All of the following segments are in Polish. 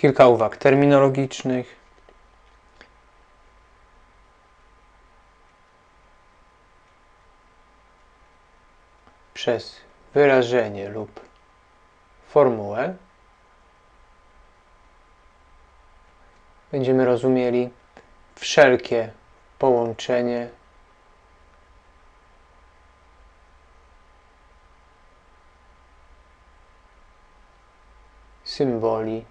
Kilka uwag terminologicznych. Przez wyrażenie lub formułę będziemy rozumieli wszelkie połączenie symboli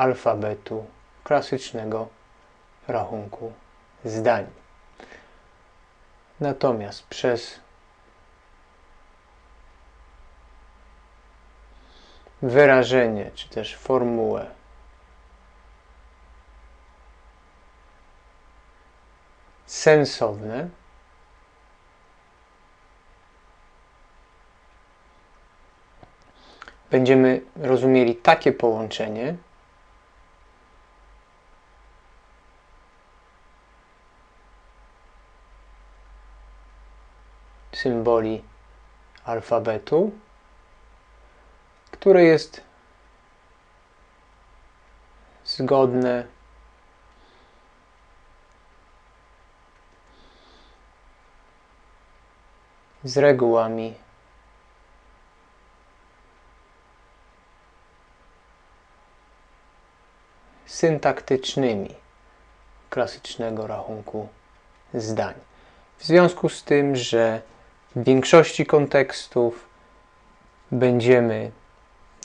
alfabetu klasycznego rachunku zdań. Natomiast przez wyrażenie czy też formułę sensowne będziemy rozumieli takie połączenie, symboli alfabetu, które jest zgodne z regułami syntaktycznymi klasycznego rachunku zdań. W związku z tym, że w większości kontekstów będziemy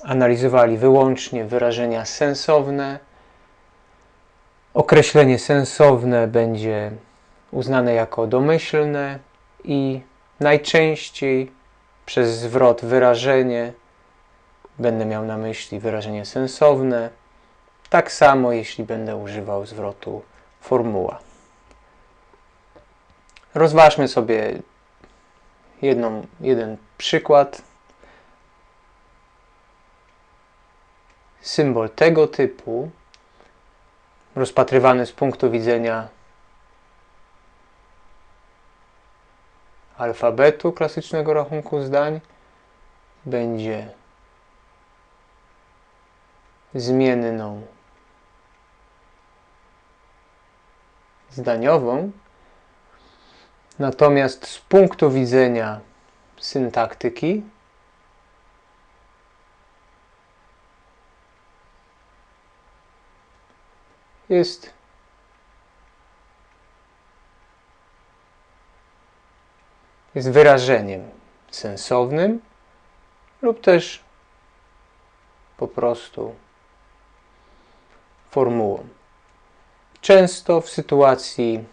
analizowali wyłącznie wyrażenia sensowne, określenie sensowne będzie uznane jako domyślne i najczęściej przez zwrot wyrażenie będę miał na myśli wyrażenie sensowne. Tak samo, jeśli będę używał zwrotu formuła. Rozważmy sobie jedną, jeden przykład. Symbol tego typu, rozpatrywany z punktu widzenia alfabetu klasycznego rachunku zdań, będzie zmienną zdaniową, natomiast z punktu widzenia syntaktyki jest jest wyrażeniem sensownym lub też po prostu formułą. Często w sytuacji,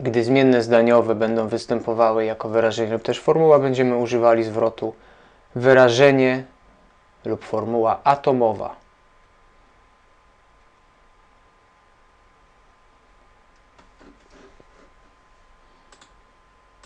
gdy zmienne zdaniowe będą występowały jako wyrażenie lub też formuła, będziemy używali zwrotu wyrażenie lub formuła atomowa.